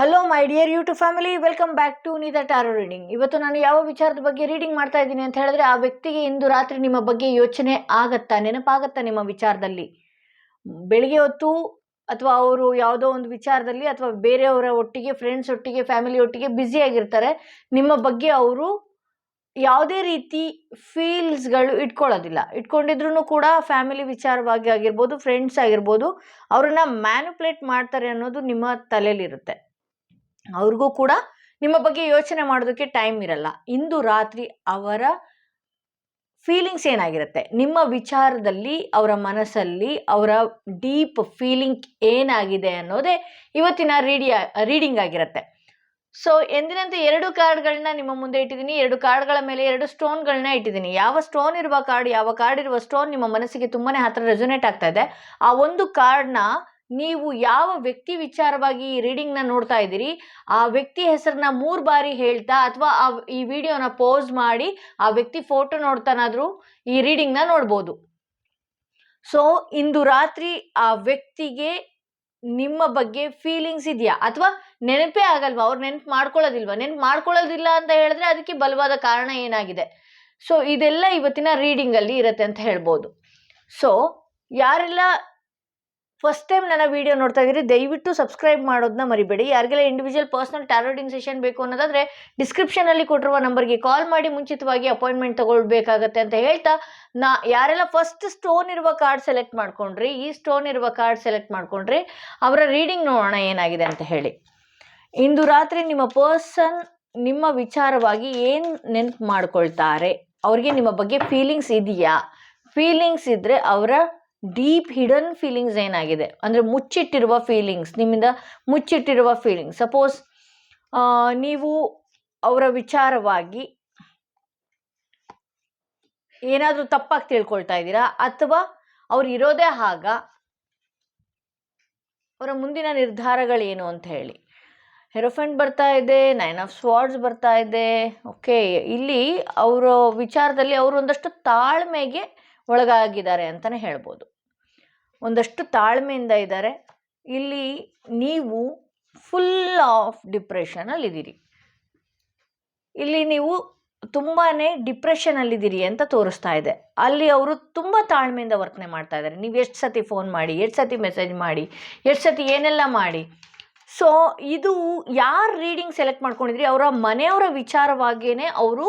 Hello my dear YouTube family welcome back to Neeta tarot reading ಇವತ್ತು ನಾನು ಯಾವ ವಿಚಾರದ ಬಗ್ಗೆ ರೀಡಿಂಗ್ ಮಾಡ್ತಾ ಇದ್ದೀನಿ ಅಂತ ಹೇಳಿದ್ರೆ, ಆ ವ್ಯಕ್ತಿಗೆ ಇಂದು ರಾತ್ರಿ ನಿಮ್ಮ ಬಗ್ಗೆ ಯೋಚನೆ ಆಗತ್ತಾ, ನೆನಪಾಗತ್ತಾ ನಿಮ್ಮ ವಿಚಾರದಲ್ಲಿ? ಬೆಳಿಗ್ಗೆ ಹೊತ್ತು ಅಥವಾ ಅವರು ಯಾವುದೋ ಒಂದು ವಿಚಾರದಲ್ಲಿ ಅಥವಾ ಬೇರೆಯವರ ಒಟ್ಟಿಗೆ ಫ್ರೆಂಡ್ಸ್ ಒಟ್ಟಿಗೆ ಫ್ಯಾಮಿಲಿ ಒಟ್ಟಿಗೆ ಬ್ಯುಸಿ ಆಗಿರ್ತಾರೆ, ನಿಮ್ಮ ಬಗ್ಗೆ ಅವರು ಯಾವುದೇ ರೀತಿ ಫೀಲ್ಸ್ಗಳು ಇಟ್ಕೊಳ್ಳೋದಿಲ್ಲ. ಇಟ್ಕೊಂಡಿದ್ರು ಕೂಡ ಫ್ಯಾಮಿಲಿ ವಿಚಾರವಾಗಿ ಆಗಿರ್ಬೋದು ಫ್ರೆಂಡ್ಸ್ ಆಗಿರ್ಬೋದು, ಅವ್ರನ್ನ ಮ್ಯಾನುಪ್ಲೇಟ್ ಮಾಡ್ತಾರೆ ಅನ್ನೋದು ನಿಮ್ಮ ತಲೆಯಲ್ಲಿರುತ್ತೆ. ಅವ್ರಿಗೂ ಕೂಡ ನಿಮ್ಮ ಬಗ್ಗೆ ಯೋಚನೆ ಮಾಡೋದಕ್ಕೆ ಟೈಮ್ ಇರಲ್ಲ. ಇಂದು ರಾತ್ರಿ ಅವರ ಫೀಲಿಂಗ್ಸ್ ಏನಾಗಿರುತ್ತೆ? ನಿಮ್ಮ ವಿಚಾರದಲ್ಲಿ, ಅವರ ಮನಸ್ಸಲ್ಲಿ, ಅವರ ಡೀಪ್ ಫೀಲಿಂಗ್ ಏನಾಗಿದೆ ಅನ್ನೋದೇ ಇವತ್ತಿನ ರೀಡಿಯ ರೀಡಿಂಗ್ ಆಗಿರುತ್ತೆ. ಸೊ ಎಂದಿನಂತೆ ಎರಡು ಕಾರ್ಡ್ಗಳನ್ನ ನಿಮ್ಮ ಮುಂದೆ ಇಟ್ಟಿದ್ದೀನಿ, ಎರಡು ಕಾರ್ಡ್ಗಳ ಮೇಲೆ ಎರಡು ಸ್ಟೋನ್ಗಳನ್ನ ಇಟ್ಟಿದ್ದೀನಿ. ಯಾವ ಸ್ಟೋನ್ ಇರುವ ಕಾರ್ಡ್ ಯಾವ ಕಾರ್ಡ್ ಇರುವ ಸ್ಟೋನ್ ನಿಮ್ಮ ಮನಸ್ಸಿಗೆ ತುಂಬಾನೇ ಹತ್ರ ರೆಸೊನೇಟ್ ಆಗ್ತಾ ಇದೆ. ಆ ಒಂದು ಕಾರ್ಡ್ನ ನೀವು ಯಾವ ವ್ಯಕ್ತಿ ವಿಚಾರವಾಗಿ ಈ ರೀಡಿಂಗ್ನ ನೋಡ್ತಾ ಇದ್ದೀರಿ, ಆ ವ್ಯಕ್ತಿ ಹೆಸರನ್ನ ಮೂರು ಬಾರಿ ಹೇಳ್ತಾ ಅಥವಾ ಆ ಈ ವಿಡಿಯೋನ ಪೋಸ್ ಮಾಡಿ, ಆ ವ್ಯಕ್ತಿ ಫೋಟೋ ನೋಡ್ತಾನಾದರೂ ಈ ರೀಡಿಂಗ್ನ ನೋಡ್ಬೋದು. ಸೊ ಇಂದು ರಾತ್ರಿ ಆ ವ್ಯಕ್ತಿಗೆ ನಿಮ್ಮ ಬಗ್ಗೆ ಫೀಲಿಂಗ್ಸ್ ಇದೆಯಾ? ಅಥವಾ ನೆನಪೇ ಆಗಲ್ವಾ? ಅವ್ರು ನೆನಪು ಮಾಡ್ಕೊಳ್ಳೋದಿಲ್ವಾ? ನೆನಪು ಮಾಡ್ಕೊಳ್ಳೋದಿಲ್ಲ ಅಂತ ಹೇಳಿದ್ರೆ ಅದಕ್ಕೆ ಬಲವಾದ ಕಾರಣ ಏನಾಗಿದೆ? ಸೊ ಇದೆಲ್ಲ ಇವತ್ತಿನ ರೀಡಿಂಗಲ್ಲಿ ಇರುತ್ತೆ ಅಂತ ಹೇಳ್ಬೋದು. ಸೊ ಯಾರೆಲ್ಲ ಫಸ್ಟ್ ಟೈಮ್ ನನ್ನ ವಿಡಿಯೋ ನೋಡ್ತಾ ಇದ್ದೀರಿ, ದಯವಿಟ್ಟು ಸಬ್ಸ್ಕ್ರೈಬ್ ಮಾಡೋದನ್ನ ಮರಿಬೇಡಿ. ಯಾರಿಗೆಲ್ಲ ಇಂಡಿವಿಜುವಲ್ ಪರ್ಸನಲ್ ಟ್ಯಾರೋಟಿಂಗ್ ಸೆಷನ್ ಬೇಕು ಅನ್ನೋದಾದ್ರೆ ಡಿಸ್ಕ್ರಿಪ್ಷನಲ್ಲಿ ಕೊಟ್ಟಿರುವ ನಂಬರ್ಗೆ ಕಾಲ್ ಮಾಡಿ ಮುಂಚಿತವಾಗಿ ಅಪಾಯಿಂಟ್ಮೆಂಟ್ ತಗೊಳ್ಬೇಕಾಗತ್ತೆ ಅಂತ ಹೇಳ್ತಾ, ನಾ, ಯಾರೆಲ್ಲ ಫಸ್ಟ್ ಸ್ಟೋನ್ ಇರುವ ಕಾರ್ಡ್ ಸೆಲೆಕ್ಟ್ ಮಾಡ್ಕೊಂಡ್ರಿ, ಈ ಸ್ಟೋನ್ ಇರುವ ಕಾರ್ಡ್ ಸೆಲೆಕ್ಟ್ ಮಾಡ್ಕೊಂಡ್ರಿ, ಅವರ ರೀಡಿಂಗ್ ನೋಡೋಣ ಏನಾಗಿದೆ ಅಂತ ಹೇಳಿ. ಇಂದು ರಾತ್ರಿ ನಿಮ್ಮ ಪರ್ಸನ್ ನಿಮ್ಮ ವಿಚಾರವಾಗಿ ಏನು ನೆನ್ಪು ಮಾಡ್ಕೊಳ್ತಾರೆ? ಅವ್ರಿಗೆ ನಿಮ್ಮ ಬಗ್ಗೆ ಫೀಲಿಂಗ್ಸ್ ಇದೆಯಾ? ಫೀಲಿಂಗ್ಸ್ ಇದ್ದರೆ ಅವರ ಡೀಪ್ ಹಿಡನ್ ಫೀಲಿಂಗ್ಸ್ ಏನಾಗಿದೆ? ಅಂದರೆ ಮುಚ್ಚಿಟ್ಟಿರುವ ಫೀಲಿಂಗ್ಸ್, ನಿಮ್ಮಿಂದ ಮುಚ್ಚಿಟ್ಟಿರುವ ಫೀಲಿಂಗ್ಸ್. ಸಪೋಸ್ ನೀವು ಅವರ ವಿಚಾರವಾಗಿ ಏನಾದರೂ ತಪ್ಪಾಗಿ ತಿಳ್ಕೊಳ್ತಾ ಇದ್ದೀರಾ? ಅಥವಾ ಅವ್ರು ಇರೋದೇ ಆಗ ಅವರ ಮುಂದಿನ ನಿರ್ಧಾರಗಳೇನು ಅಂತ ಹೇಳಿ. ಹೆರೋಫೆಂಟ್ ಬರ್ತಾ ಇದೆ ನೈನ್ ಆಫ್ ಸ್ವಾರ್ಡ್ಸ್ ಬರ್ತಾ ಇದೆ. ಓಕೆ ಇಲ್ಲಿ ಅವರ ವಿಚಾರದಲ್ಲಿ ಅವರು ಒಂದಷ್ಟು ತಾಳ್ಮೆಗೆ ಒಳಗಾಗಿದ್ದಾರೆ ಅಂತಲೇ ಹೇಳ್ಬೋದು. ಒಂದಷ್ಟು ತಾಳ್ಮೆಯಿಂದ ಇದ್ದಾರೆ. ಇಲ್ಲಿ ನೀವು ಫುಲ್ ಆಫ್ ಡಿಪ್ರೆಷನಲ್ಲಿದ್ದೀರಿ ಇಲ್ಲಿ ನೀವು ತುಂಬಾ ಡಿಪ್ರೆಷನಲ್ಲಿದ್ದೀರಿ ಅಂತ ತೋರಿಸ್ತಾ ಇದೆ. ಅಲ್ಲಿ ಅವರು ತುಂಬ ತಾಳ್ಮೆಯಿಂದ ವರ್ತನೆ ಮಾಡ್ತಾ ಇದ್ದಾರೆ. ನೀವು ಎಷ್ಟು ಸತಿ ಫೋನ್ ಮಾಡಿ, ಎಷ್ಟು ಸತಿ ಮೆಸೇಜ್ ಮಾಡಿ, ಎಷ್ಟು ಸತಿ ಏನೆಲ್ಲ ಮಾಡಿ. ಸೊ ಇದು ಯಾರು ರೀಡಿಂಗ್ ಸೆಲೆಕ್ಟ್ ಮಾಡ್ಕೊಂಡಿದ್ರಿ? ಅವರ ಮನೆಯವರ ವಿಚಾರವಾಗಿಯೇ ಅವರು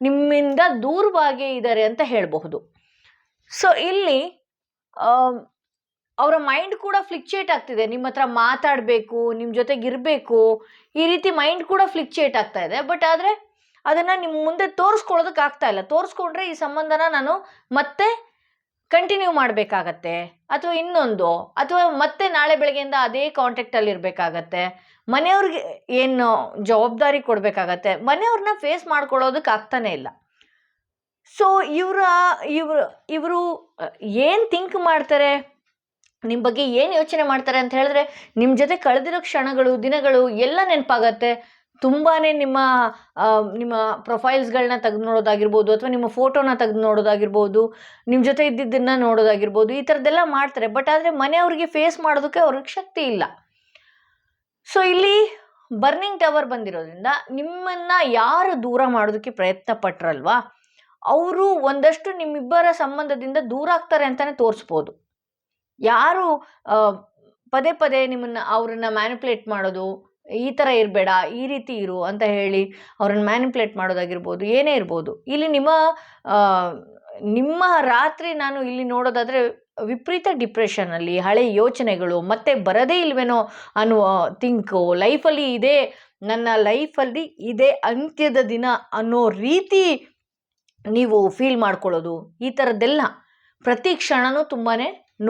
ನಿಮ್ಮಿಂದ ದೂರವಾಗೇ ಇದ್ದಾರೆ ಅಂತ ಹೇಳಬಹುದು. ಸೊ ಇಲ್ಲಿ ಅವರ ಮೈಂಡ್ ಕೂಡ ಫ್ಲಿಕ್ಚೇಟ್ ಆಗ್ತಿದೆ. ನಿಮ್ಮ ಹತ್ರ ಮಾತಾಡಬೇಕು ನಿಮ್ಮ ಜೊತೆಗೆ ಇರಬೇಕು ಈ ರೀತಿ ಮೈಂಡ್ ಕೂಡ ಫ್ಲಿಕ್ಚೇಟ್ ಆಗ್ತಾ ಇದೆ. ಬಟ್ ಆದರೆ, ಅದನ್ನು ನಿಮ್ಮ ಮುಂದೆ ತೋರಿಸ್ಕೊಳ್ಳೋದಕ್ಕೆ ಆಗ್ತಾ ಇಲ್ಲ. ತೋರಿಸ್ಕೊಂಡ್ರೆ ಈ ಸಂಬಂಧನ ನಾನು ಮತ್ತೆ ಕಂಟಿನ್ಯೂ ಮಾಡಬೇಕಾಗತ್ತೆ. ಅಥವಾ ಇನ್ನೊಂದು, ಅಥವಾ ಮತ್ತೆ ನಾಳೆ ಬೆಳಗ್ಗೆಯಿಂದ ಅದೇ ಕಾಂಟ್ಯಾಕ್ಟಲ್ಲಿ ಇರಬೇಕಾಗತ್ತೆ. ಮನೆಯವ್ರಿಗೆ ಏನು ಜವಾಬ್ದಾರಿ ಕೊಡಬೇಕಾಗತ್ತೆ. ಮನೆಯವ್ರನ್ನ ಫೇಸ್ ಮಾಡ್ಕೊಳ್ಳೋದಕ್ಕೆ ಆಗ್ತಾನೇ ಇಲ್ಲ. ಸೊ ಇವರ, ಇವರು ಇವರು ಏನು ಥಿಂಕ್ ಮಾಡ್ತಾರೆ? ನಿಮ್ಮ ಬಗ್ಗೆ ಏನು ಯೋಚನೆ ಮಾಡ್ತಾರೆ ಅಂತ ಹೇಳಿದ್ರೆ ನಿಮ್ಮ ಜೊತೆ ಕಳೆದಿರೋ ಕ್ಷಣಗಳು, ದಿನಗಳು ಎಲ್ಲ ನೆನಪಾಗತ್ತೆ. ತುಂಬಾ ನಿಮ್ಮ ನಿಮ್ಮ ಪ್ರೊಫೈಲ್ಸ್ಗಳನ್ನ ತೆಗೆದು ನೋಡೋದಾಗಿರ್ಬೋದು ಅಥವಾ ನಿಮ್ಮ ಫೋಟೋನ ತೆಗೆದು ನೋಡೋದಾಗಿರ್ಬೋದು ನಿಮ್ಮ ಜೊತೆ ಇದ್ದಿದ್ದನ್ನು ನೋಡೋದಾಗಿರ್ಬೋದು, ಈ ಥರದ್ದೆಲ್ಲ ಮಾಡ್ತಾರೆ. ಬಟ್ ಆದರೆ ಮನೆಯವ್ರಿಗೆ ಫೇಸ್ ಮಾಡೋದಕ್ಕೆ ಅವ್ರಿಗೆ ಶಕ್ತಿ ಇಲ್ಲ. ಸೊ ಇಲ್ಲಿ ಬರ್ನಿಂಗ್ ಟವರ್ ಬಂದಿರೋದ್ರಿಂದ ನಿಮ್ಮನ್ನು ಯಾರು ದೂರ ಮಾಡೋದಕ್ಕೆ ಪ್ರಯತ್ನ ಪಟ್ರಲ್ವಾ ಅವರು ಒಂದಷ್ಟು ನಿಮ್ಮಿಬ್ಬರ ಸಂಬಂಧದಿಂದ ದೂರ ಆಗ್ತಾರೆ ಅಂತಲೇ ತೋರಿಸ್ಬೋದು. ಯಾರು ಪದೇ ಪದೇ ನಿಮ್ಮನ್ನು, ಅವ್ರನ್ನ ಮ್ಯಾನಿಪ್ಯುಲೇಟ್ ಮಾಡೋದು, ಈ ಥರ ಇರಬೇಡ, ಈ ರೀತಿ ಇರು ಅಂತ ಹೇಳಿ ಅವ್ರನ್ನ ಮ್ಯಾನಿಪ್ಯುಲೇಟ್ ಮಾಡೋದಾಗಿರ್ಬೋದು, ಏನೇ ಇರ್ಬೋದು. ಇಲ್ಲಿ ನಿಮ್ಮ ನಿಮ್ಮ ರಾತ್ರಿ ನಾನು ಇಲ್ಲಿ ನೋಡೋದಾದರೆ ವಿಪರೀತ ಡಿಪ್ರೆಷನಲ್ಲಿ ಹಳೆ ಯೋಚನೆಗಳು, ಮತ್ತೆ ಬರದೇ ಇಲ್ವೇನೋ ಅನ್ನುವ ಥಿಂಕು ಲೈಫಲ್ಲಿ ಇದೇ, ನನ್ನ ಲೈಫಲ್ಲಿ ಇದೇ ಅಂತ್ಯದ ದಿನ ಅನ್ನೋ ರೀತಿ ನೀವು ಫೀಲ್ ಮಾಡ್ಕೊಳ್ಳೋದು ಈ ಥರದ್ದೆಲ್ಲ ಪ್ರತಿ ಕ್ಷಣನೂ ತುಂಬಾ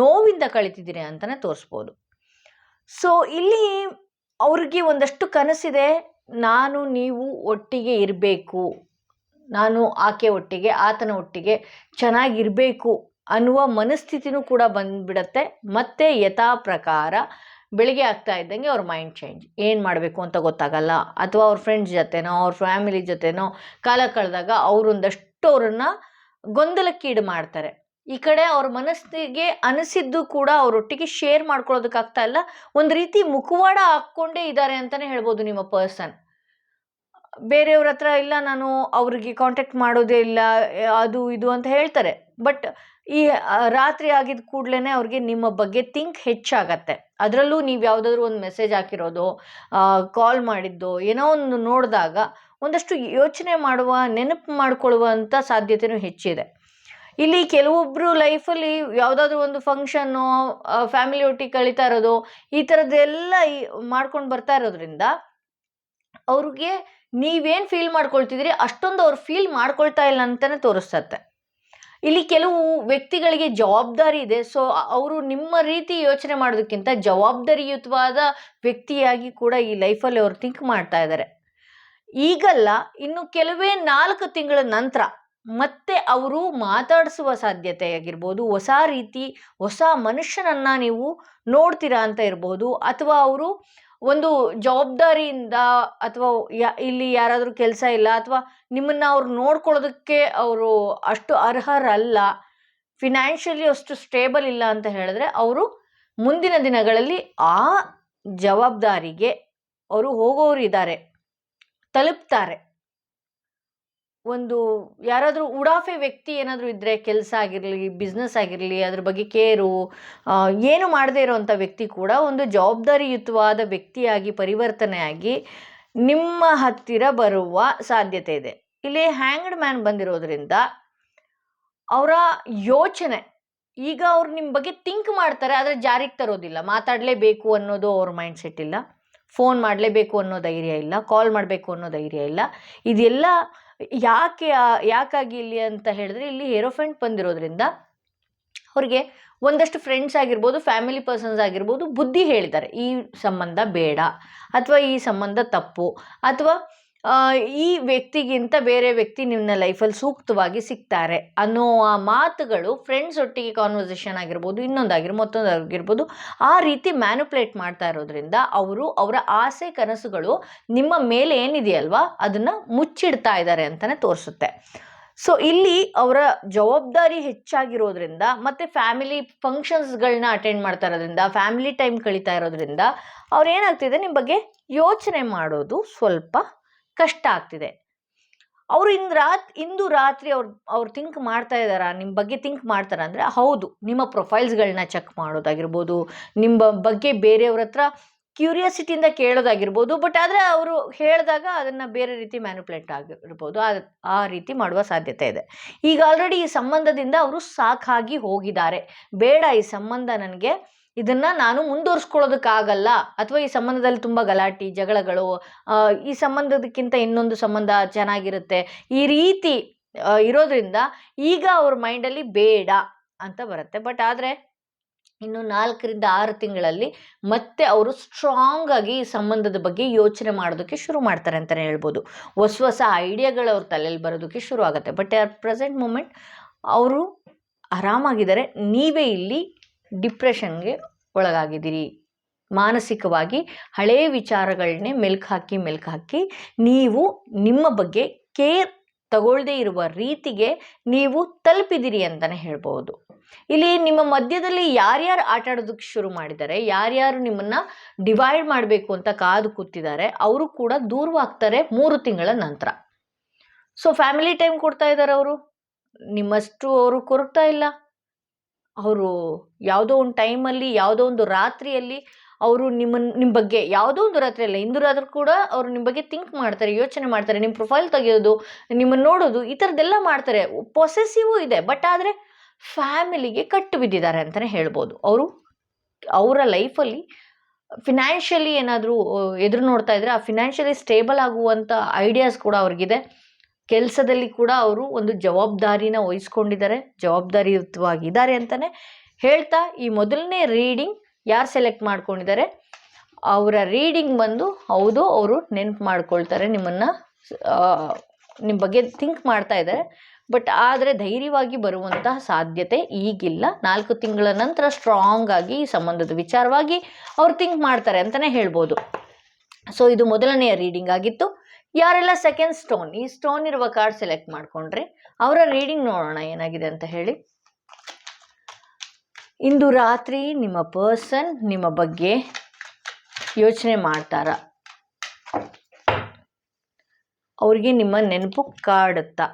ನೋವಿಂದ ಕಳಿತಿದ್ದೀರಿ ಅಂತಲೇ ತೋರಿಸ್ಬೋದು. ಸೊ ಇಲ್ಲಿ ಅವ್ರಿಗೆ ಒಂದಷ್ಟು ಕನಸಿದೆ, ನಾನು ನೀವು ಒಟ್ಟಿಗೆ ಇರಬೇಕು, ನಾನು ಆಕೆ ಒಟ್ಟಿಗೆ, ಆತನ ಒಟ್ಟಿಗೆ ಚೆನ್ನಾಗಿರಬೇಕು ಅನ್ನುವ ಮನಸ್ಥಿತಿನೂ ಕೂಡ ಬಂದುಬಿಡತ್ತೆ. ಮತ್ತೆ ಯಥಾ ಪ್ರಕಾರ ಬೆಳಿಗ್ಗೆ ಆಗ್ತಾ ಇದ್ದಂಗೆ ಅವ್ರ ಮೈಂಡ್ ಚೇಂಜ್ ಏನು ಮಾಡಬೇಕು ಅಂತ ಗೊತ್ತಾಗಲ್ಲ. ಅಥವಾ ಅವ್ರ ಫ್ರೆಂಡ್ಸ್ ಜೊತೆನೋ, ಅವ್ರ ಫ್ಯಾಮಿಲಿ ಜೊತೆನೋ, ಕಾಲ ಕಳೆದಾಗ ಅವರೊಂದಷ್ಟು ಅವರನ್ನು ಗೊಂದಲಕ್ಕೀಡು ಮಾಡ್ತಾರೆ. ಈ ಕಡೆ ಅವ್ರ ಮನಸ್ಸಿಗೆ ಅನಿಸಿದ್ದು ಕೂಡ ಅವರೊಟ್ಟಿಗೆ ಶೇರ್ ಮಾಡ್ಕೊಳ್ಳೋದಕ್ಕಾಗ್ತಾ ಇಲ್ಲ. ಒಂದು ರೀತಿ ಮುಖವಾಡ ಹಾಕ್ಕೊಂಡೇ ಇದ್ದಾರೆ ಅಂತಲೇ ಹೇಳ್ಬೋದು ನಿಮ್ಮ ಪರ್ಸನ್ ಬೇರೆಯವ್ರ ಹತ್ರ ಇಲ್ಲ, ನಾನು ಅವ್ರಿಗೆ ಕಾಂಟ್ಯಾಕ್ಟ್ ಮಾಡೋದೇ ಇಲ್ಲ ಅದು ಇದು ಅಂತ ಹೇಳ್ತಾರೆ. ಬಟ್ ಈ ರಾತ್ರಿ ಆಗಿದ ಕೂಡಲೇ ಅವ್ರಿಗೆ ನಿಮ್ಮ ಬಗ್ಗೆ ಥಿಂಕ್ ಹೆಚ್ಚಾಗತ್ತೆ. ಅದರಲ್ಲೂ ನೀವು ಯಾವುದಾದ್ರೂ ಒಂದು ಮೆಸೇಜ್ ಹಾಕಿರೋದು ಕಾಲ್ ಮಾಡಿದ್ದು, ಏನೋ ಒಂದು ನೋಡಿದಾಗ ಒಂದಷ್ಟು ಯೋಚನೆ ಮಾಡುವ, ನೆನಪು ಮಾಡಿಕೊಳ್ಳುವಂಥ ಸಾಧ್ಯತೆನೂ ಹೆಚ್ಚಿದೆ ಇಲ್ಲಿ ಕೆಲವೊಬ್ಬರು ಲೈಫಲ್ಲಿ ಯಾವುದಾದ್ರೂ ಒಂದು ಫಂಕ್ಷನ್ನು ಫ್ಯಾಮಿಲಿ ಒಟ್ಟಿಗೆ ಕಳೀತಾ ಇರೋದು, ಈ ಥರದ್ದೆಲ್ಲ ಮಾಡ್ಕೊಂಡು ಬರ್ತಾ ಇರೋದ್ರಿಂದ ಅವ್ರಿಗೆ ನೀವೇನು ಫೀಲ್ ಮಾಡ್ಕೊಳ್ತಿದ್ರಿ ಅಷ್ಟೊಂದು ಅವ್ರು ಫೀಲ್ ಮಾಡ್ಕೊಳ್ತಾ ಇಲ್ಲ ಅಂತಲೇ ತೋರಿಸ್ತತ್ತೆ. ಇಲ್ಲಿ ಕೆಲವು ವ್ಯಕ್ತಿಗಳಿಗೆ ಜವಾಬ್ದಾರಿ ಇದೆ. ಸೊ ಅವರು ನಿಮ್ಮ ರೀತಿ ಯೋಚನೆ ಮಾಡೋದಕ್ಕಿಂತ ಜವಾಬ್ದಾರಿಯುತವಾದ ವ್ಯಕ್ತಿಯಾಗಿ ಕೂಡ ಈ ಲೈಫಲ್ಲಿ ಅವ್ರು ಥಿಂಕ್ ಮಾಡ್ತಾ ಇದ್ದಾರೆ. ಈಗಲ್ಲ, ಇನ್ನು ಕೆಲವೇ ನಾಲ್ಕು ತಿಂಗಳ ನಂತರ ಮತ್ತೆ ಅವರು ಮಾತಾಡಿಸುವ ಸಾಧ್ಯತೆ ಆಗಿರ್ಬೋದು ಹೊಸ ರೀತಿ, ಹೊಸ ಮನುಷ್ಯನನ್ನ ನೀವು ನೋಡ್ತೀರಾ ಅಂತ ಇರ್ಬೋದು. ಅಥವಾ ಅವರು ಒಂದು ಜವಾಬ್ದಾರಿಯಿಂದ ಅಥವಾ ಇಲ್ಲಿ ಯಾರಾದರೂ ಕೆಲಸ ಇಲ್ಲ ಅಥವಾ ನಿಮ್ಮನ್ನು ಅವ್ರು ನೋಡ್ಕೊಳ್ಳೋದಕ್ಕೆ ಅವರು ಅಷ್ಟು ಅರ್ಹರಲ್ಲ, ಫಿನಾನ್ಷಿಯಲಿ ಅಷ್ಟು ಸ್ಟೇಬಲ್ ಇಲ್ಲ ಅಂತ ಹೇಳಿದ್ರೆ ಅವರು ಮುಂದಿನ ದಿನಗಳಲ್ಲಿ ಆ ಜವಾಬ್ದಾರಿಗೆ ಅವರು ಹೋಗೋರಿದ್ದಾರೆ. ತಲುಪ್ತಾರೆ. ಒಂದು ಯಾರಾದರೂ ಉಡಾಫೆ ವ್ಯಕ್ತಿ ಏನಾದರೂ ಇದ್ದರೆ ಕೆಲಸ ಆಗಿರಲಿ ಬಿಸ್ನೆಸ್ ಆಗಿರಲಿ, ಅದ್ರ ಬಗ್ಗೆ ಕೇರು ಏನು ಮಾಡದೇ ಇರೋವಂಥ ವ್ಯಕ್ತಿ ಕೂಡ ಒಂದು ಜವಾಬ್ದಾರಿಯುತವಾದ ವ್ಯಕ್ತಿಯಾಗಿ, ಪರಿವರ್ತನೆಯಾಗಿ ನಿಮ್ಮ ಹತ್ತಿರ ಬರುವ ಸಾಧ್ಯತೆ ಇದೆ. ಇಲ್ಲಿ ಹ್ಯಾಂಗ್ಡ್ ಮ್ಯಾನ್ ಬಂದಿರೋದ್ರಿಂದ ಅವರ ಯೋಚನೆ, ಈಗ ಅವ್ರು ನಿಮ್ಮ ಬಗ್ಗೆ ಥಿಂಕ್ ಮಾಡ್ತಾರೆ, ಆದರೆ ಜಾರಿಗೆ ತರೋದಿಲ್ಲ. ಮಾತಾಡಲೇಬೇಕು ಅನ್ನೋದು ಅವ್ರ ಮೈಂಡ್ ಸೆಟ್ ಇಲ್ಲ. ಫೋನ್ ಮಾಡಲೇಬೇಕು ಅನ್ನೋ ಧೈರ್ಯ ಇಲ್ಲ, ಕಾಲ್ ಮಾಡಬೇಕು ಅನ್ನೋ ಧೈರ್ಯ ಇಲ್ಲ. ಇದೆಲ್ಲ ಯಾಕೆ, ಯಾಕಾಗಿ ಇಲ್ಲಿ ಅಂತ ಹೇಳಿದ್ರೆ, ಇಲ್ಲಿ ಏರೋಫೆಂಟ್ ಬಂದಿರೋದ್ರಿಂದ ಅವ್ರಿಗೆ ಒಂದಷ್ಟು ಫ್ರೆಂಡ್ಸ್ ಆಗಿರ್ಬೋದು ಫ್ಯಾಮಿಲಿ ಪರ್ಸನ್ಸ್ ಆಗಿರ್ಬೋದು ಬುದ್ಧಿ ಹೇಳಿದ್ದಾರೆ, ಈ ಸಂಬಂಧ ಬೇಡ, ಅಥವಾ ಈ ಸಂಬಂಧ ತಪ್ಪು, ಅಥವಾ ಈ ವ್ಯಕ್ತಿಗಿಂತ ಬೇರೆ ವ್ಯಕ್ತಿ ನಿಮ್ಮ ಲೈಫಲ್ಲಿ ಸೂಕ್ತವಾಗಿ ಸಿಗ್ತಾರೆ ಅನ್ನೋ ಆ ಮಾತುಗಳು ಫ್ರೆಂಡ್ಸ್ ಒಟ್ಟಿಗೆ ಕಾನ್ವರ್ಸೇಷನ್ ಆಗಿರ್ಬೋದು ಇನ್ನೊಂದಾಗಿರ್ಬೋದು ಮತ್ತೊಂದಾಗಿರ್ಬೋದು, ಆ ರೀತಿ ಮ್ಯಾನುಪ್ಲೇಟ್ ಮಾಡ್ತಾ ಇರೋದ್ರಿಂದ ಅವರು ಅವರ ಆಸೆ ಕನಸುಗಳು ನಿಮ್ಮ ಮೇಲೆ ಏನಿದೆಯಲ್ವಾ, ಅದನ್ನು ಮುಚ್ಚಿಡ್ತಾ ಇದ್ದಾರೆ ಅಂತಲೇ ತೋರಿಸುತ್ತೆ. ಸೊ ಇಲ್ಲಿ ಅವರ ಜವಾಬ್ದಾರಿ ಹೆಚ್ಚಾಗಿರೋದ್ರಿಂದ ಮತ್ತು ಫ್ಯಾಮಿಲಿ ಫಂಕ್ಷನ್ಸ್ಗಳನ್ನ ಅಟೆಂಡ್ ಮಾಡ್ತಾ ಇರೋದ್ರಿಂದ ಫ್ಯಾಮಿಲಿ ಟೈಮ್ ಕಳೀತಾ ಇರೋದ್ರಿಂದ ಅವ್ರು ಏನಾಗ್ತಿದೆ ನಿಮ್ಮ ಬಗ್ಗೆ ಯೋಚನೆ ಮಾಡೋದು ಸ್ವಲ್ಪ ಕಷ್ಟ ಆಗ್ತಿದೆ. ಅವರು ಇಂದು ರಾತ್, ಇಂದು ರಾತ್ರಿ ಅವ್ರು ಅವ್ರು ಥಿಂಕ್ ಮಾಡ್ತಾ ಇದ್ದಾರಾ? ನಿಮ್ಮ ಬಗ್ಗೆ ಥಿಂಕ್ ಮಾಡ್ತಾರ ಅಂದರೆ ಹೌದು. ನಿಮ್ಮ ಪ್ರೊಫೈಲ್ಸ್ಗಳನ್ನ ಚೆಕ್ ಮಾಡೋದಾಗಿರ್ಬೋದು, ನಿಮ್ಮ ಬಗ್ಗೆ ಬೇರೆಯವ್ರ ಹತ್ರ ಕ್ಯೂರಿಯಾಸಿಟಿಯಿಂದ ಕೇಳೋದಾಗಿರ್ಬೋದು, ಬಟ್ ಆದರೆ ಅವರು ಹೇಳಿದಾಗ ಅದನ್ನು ಬೇರೆ ರೀತಿ ಮ್ಯಾನುಪ್ಲೇಟ್ ಆಗಿರ್ಬೋದು. ಆ ಆ ರೀತಿ ಮಾಡುವ ಸಾಧ್ಯತೆ ಇದೆ. ಈಗ ಆಲ್ರೆಡಿ ಈ ಸಂಬಂಧದಿಂದ ಅವರು ಸಾಕಾಗಿ ಹೋಗಿದ್ದಾರೆ. ಬೇಡ ಈ ಸಂಬಂಧ ನನಗೆ. ಇದನ್ನು ನಾನು ಮುಂದುವರ್ಸ್ಕೊಳ್ಳೋದಕ್ಕಾಗಲ್ಲ. ಅಥವಾ ಈ ಸಂಬಂಧದಲ್ಲಿ ತುಂಬ ಗಲಾಟೆ, ಜಗಳಗಳು ಈ ಸಂಬಂಧದಕ್ಕಿಂತ ಇನ್ನೊಂದು ಸಂಬಂಧ ಚೆನ್ನಾಗಿರುತ್ತೆ. ಈ ರೀತಿ ಇರೋದ್ರಿಂದ ಈಗ ಅವ್ರ ಮೈಂಡಲ್ಲಿ ಬೇಡ ಅಂತ ಬರುತ್ತೆ. ಬಟ್ ಆದರೆ ಇನ್ನು ನಾಲ್ಕರಿಂದ ಆರು ತಿಂಗಳಲ್ಲಿ ಮತ್ತೆ ಅವರು ಸ್ಟ್ರಾಂಗ್ ಆಗಿ ಈ ಸಂಬಂಧದ ಬಗ್ಗೆ ಯೋಚನೆ ಮಾಡೋದಕ್ಕೆ ಶುರು ಮಾಡ್ತಾರೆ ಅಂತಲೇ ಹೇಳ್ಬೋದು. ಹೊಸ ಹೊಸ ಐಡಿಯಾಗಳು ಅವ್ರ ತಲೆಯಲ್ಲಿ ಬರೋದಕ್ಕೆ ಶುರು ಆಗುತ್ತೆ. ಬಟ್ ಅಟ್ ಪ್ರೆಸೆಂಟ್ ಮೂಮೆಂಟ್ ಅವರು ಆರಾಮಾಗಿದ್ದಾರೆ. ನೀವೇ ಇಲ್ಲಿ ಡಿಪ್ರೆಷನ್ಗೆ ಒಳಗಾಗಿದ್ದೀರಿ. ಮಾನಸಿಕವಾಗಿ ಹಳೆಯ ವಿಚಾರಗಳನ್ನೇ ಮೆಲ್ಕು ಹಾಕಿ ಮೆಲ್ಕು ಹಾಕಿ ನೀವು ನಿಮ್ಮ ಬಗ್ಗೆ ಕೇರ್ ತಗೊಳ್ಳದೇ ಇರುವ ರೀತಿಗೆ ನೀವು ತಲುಪಿದಿರಿ ಅಂತಲೇ ಹೇಳ್ಬೋದು. ಇಲ್ಲಿ ನಿಮ್ಮ ಮಧ್ಯದಲ್ಲಿ ಯಾರ್ಯಾರು ಆಟಾಡೋದಕ್ಕೆ ಶುರು ಮಾಡಿದ್ದಾರೆ, ಯಾರ್ಯಾರು ನಿಮ್ಮನ್ನು ಡಿವೈಡ್ ಮಾಡಬೇಕು ಅಂತ ಕಾದು ಕೂತಿದ್ದಾರೆ, ಅವರು ಕೂಡ ದೂರವಾಗ್ತಾರೆ ಮೂರು ತಿಂಗಳ ನಂತರ. ಸೊ ಫ್ಯಾಮಿಲಿ ಟೈಮ್ ಕೊಡ್ತಾ ಇದ್ದಾರೆ ಅವರು. ನಿಮ್ಮಷ್ಟು ಅವರು ಕೊರಗ್ತಾ ಇಲ್ಲ. ಅವರು ಯಾವುದೋ ಒಂದು ಟೈಮಲ್ಲಿ, ಯಾವುದೋ ಒಂದು ರಾತ್ರಿಯಲ್ಲಿ ಅವರು ನಿಮ್ಮನ್ನ ನಿಮ್ಮ ಬಗ್ಗೆ ಯಾವುದೋ ಒಂದು ರಾತ್ರಿ ಅಲ್ಲ ರಾತ್ರಿ ಕೂಡ ಅವರು ನಿಮ್ಮ ಬಗ್ಗೆ ಥಿಂಕ್ ಮಾಡ್ತಾರೆ, ಯೋಚನೆ ಮಾಡ್ತಾರೆ ನಿಮ್ಮ ಪ್ರೊಫೈಲ್ ತೆಗೆಯೋದು, ನಿಮ್ಮನ್ನು ನೋಡೋದು, ಈ ಥರದ್ದೆಲ್ಲ ಮಾಡ್ತಾರೆ. ಪೊಸೆಸಿವು ಇದೆ ಬಟ್ ಆದರೆ ಫ್ಯಾಮಿಲಿಗೆ ಕಟ್ಟು ಬಿದ್ದಿದ್ದಾರೆ ಅಂತಲೇ ಹೇಳ್ಬೋದು. ಅವರು, ಅವರ ಲೈಫಲ್ಲಿ ಫಿನಾನ್ಷಿಯಲಿ ಏನಾದರೂ, ಎದುರು ನೋಡ್ತಾ ಇದ್ದರೆ ಆ ಫಿನಾನ್ಷಿಯಲಿ ಸ್ಟೇಬಲ್ ಆಗುವಂಥ ಐಡಿಯಾಸ್ ಕೂಡ ಅವ್ರಿಗಿದೆ. ಕೆಲಸದಲ್ಲಿ ಕೂಡ ಅವರು ಒಂದು ಜವಾಬ್ದಾರಿನ ವಹಿಸ್ಕೊಂಡಿದ್ದಾರೆ, ಜವಾಬ್ದಾರಿಯುತವಾಗಿದ್ದಾರೆ ಅಂತಲೇ ಹೇಳ್ತಾ ಈ ಮೊದಲನೇ ರೀಡಿಂಗ್ ಯಾರು ಸೆಲೆಕ್ಟ್ ಮಾಡ್ಕೊಂಡಿದ್ದಾರೆ? ಅವರ ರೀಡಿಂಗ್ ಬಂದು ಹೌದು, ಅವರು ನೆನ್ಪು ಮಾಡ್ಕೊಳ್ತಾರೆ ನಿಮ್ಮನ್ನು ನಿಮ್ಮ ಬಗ್ಗೆ ಥಿಂಕ್ ಮಾಡ್ತಾ ಇದ್ದಾರೆ. ಬಟ್ ಆದರೆ ಧೈರ್ಯವಾಗಿ ಬರುವಂತಹ ಸಾಧ್ಯತೆ ಈಗಿಲ್ಲ. ನಾಲ್ಕು ತಿಂಗಳ ನಂತರ ಸ್ಟ್ರಾಂಗ್ ಆಗಿ ಈ ಸಂಬಂಧದ ವಿಚಾರವಾಗಿ ಅವ್ರು ಥಿಂಕ್ ಮಾಡ್ತಾರೆ ಅಂತಲೇ ಹೇಳ್ಬೋದು. ಸೊ, ಇದು ಮೊದಲನೆಯ ರೀಡಿಂಗ್ ಆಗಿತ್ತು. ಯಾರೆಲ್ಲ ಸೆಕೆಂಡ್ ಸ್ಟೋನ್ ಈ ಸ್ಟೋನ್ ಇರುವ ಕಾರ್ಡ್ ಸೆಲೆಕ್ಟ್ ಮಾಡ್ಕೊಂಡ್ರೆ ಅವರ ರೀಡಿಂಗ್ ನೋಡೋಣ ಏನಾಗಿದೆ ಅಂತ ಹೇಳಿ. ಇಂದು ರಾತ್ರಿ ನಿಮ್ಮ ಪರ್ಸನ್ ನಿಮ್ಮ ಬಗ್ಗೆ ಯೋಚನೆ ಮಾಡ್ತಾರ? ಅವ್ರಿಗೆ ನಿಮ್ಮ ನೆನಪು ಕಾಡುತ್ತಾ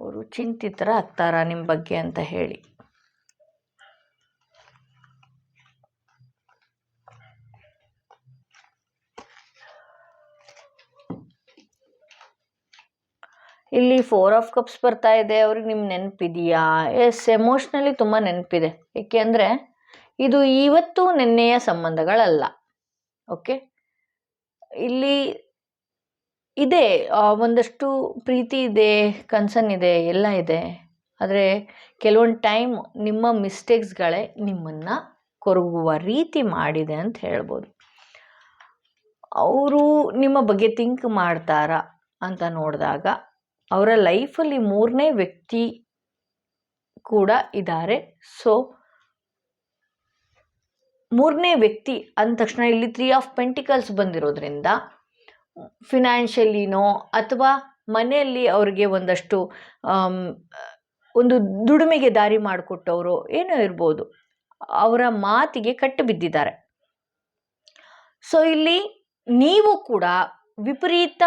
ಅವರು ಚಿಂತಿತರಾಗ್ತಾರ ನಿಮ್ಮ ಬಗ್ಗೆ ಅಂತ ಹೇಳಿ. ಇಲ್ಲಿ ಫೋರ್ ಆಫ್ ಕಪ್ಸ್ ಬರ್ತಾ ಇದೆ. ಅವ್ರಿಗೆ ನಿಮ್ಮ ನೆನಪಿದೆಯಾ? ಎಸ್ ಎಮೋಷ್ನಲಿ ತುಂಬ ನೆನಪಿದೆ. ಏಕೆಂದರೆ ಇದು ಇವತ್ತು ನಿನ್ನೆಯ ಸಂಬಂಧಗಳಲ್ಲ. ಓಕೆ ಇಲ್ಲಿ ಇದೆ ಒಂದಷ್ಟು ಪ್ರೀತಿ ಇದೆ ಕನ್ಸರ್ನ್ ಇದೆ, ಎಲ್ಲ ಇದೆ. ಆದರೆ ಕೆಲವೊಂದು ಟೈಮ್ ನಿಮ್ಮ ಮಿಸ್ಟೇಕ್ಸ್ಗಳೇ ನಿಮ್ಮನ್ನು ಕೊರಗುವ ರೀತಿ ಮಾಡಿದೆ ಅಂತ ಹೇಳ್ಬೋದು. ಅವರು ನಿಮ್ಮ ಬಗ್ಗೆ ಥಿಂಕ್ ಮಾಡ್ತಾರ ಅಂತ ನೋಡಿದಾಗ ಅವರ ಲೈಫಲ್ಲಿ ಮೂರನೇ ವ್ಯಕ್ತಿ ಕೂಡ ಇದ್ದಾರೆ ಸೊ ಮೂರನೇ ವ್ಯಕ್ತಿ ಅಂದ ತಕ್ಷಣ ಇಲ್ಲಿ ತ್ರೀ ಆಫ್ ಪೆಂಟಿಕಲ್ಸ್ ಬಂದಿರೋದ್ರಿಂದ ಫಿನಾನ್ಷಿಯಲಿನೋ ಅಥವಾ ಮನೆಯಲ್ಲಿ ಅವ್ರಿಗೆ ಒಂದಷ್ಟು ಒಂದು ದುಡಿಮೆಗೆ ದಾರಿ ಮಾಡಿಕೊಟ್ಟವರು ಏನೋ ಇರ್ಬೋದು. ಅವರ ಮಾತಿಗೆ ಕಟ್ಟು ಬಿದ್ದಿದ್ದಾರೆ. ಸೊ ಇಲ್ಲಿ ನೀವು ಕೂಡ ವಿಪರೀತ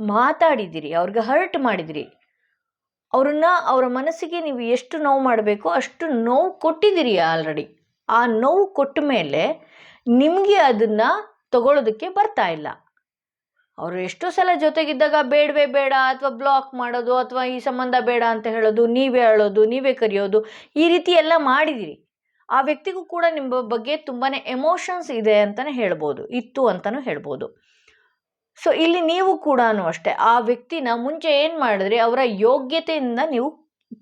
ಮಾತಾಡಿದಿರಿ, ಅವ್ರಿಗೆ ಹರ್ಟ್ ಮಾಡಿದಿರಿ. ಅವ್ರನ್ನ ಅವರ ಮನಸ್ಸಿಗೆ ನೀವು ಎಷ್ಟು ನೋವು ಮಾಡಬೇಕೋ ಅಷ್ಟು ನೋವು ಕೊಟ್ಟಿದ್ದೀರಿ ಆಲ್ರೆಡಿ ಆ ನೋವು ಕೊಟ್ಟ ಮೇಲೆ ನಿಮಗೆ ಅದನ್ನು ತಗೊಳ್ಳೋದಕ್ಕೆ ಬರ್ತಾ ಇಲ್ಲ. ಅವರು ಎಷ್ಟೋ ಸಲ ಜೊತೆಗಿದ್ದಾಗ ಬೇಡವೇ ಬೇಡ ಅಥವಾ ಬ್ಲಾಕ್ ಮಾಡೋದು ಅಥವಾ ಈ ಸಂಬಂಧ ಬೇಡ ಅಂತ ಹೇಳೋದು, ನೀವೇ ಹೇಳೋದು ನೀವೇ ಕರೆಯೋದು, ಈ ರೀತಿ ಎಲ್ಲ ಮಾಡಿದ್ದೀರಿ ಆ ವ್ಯಕ್ತಿಗೂ ಕೂಡ ನಿಮ್ಮ ಬಗ್ಗೆ ತುಂಬಾ ಎಮೋಷನ್ಸ್ ಇದೆ ಅಂತಲೇ ಹೇಳ್ಬೋದು, ಇತ್ತು ಅಂತಲೂ ಹೇಳ್ಬೋದು. ಸೊ ಇಲ್ಲಿ ನೀವು ಕೂಡ ಅಷ್ಟೆ, ಆ ವ್ಯಕ್ತಿನ ಮುಂಚೆ ಏನು ಮಾಡಿದ್ರಿ, ಅವರ ಯೋಗ್ಯತೆಯಿಂದ ನೀವು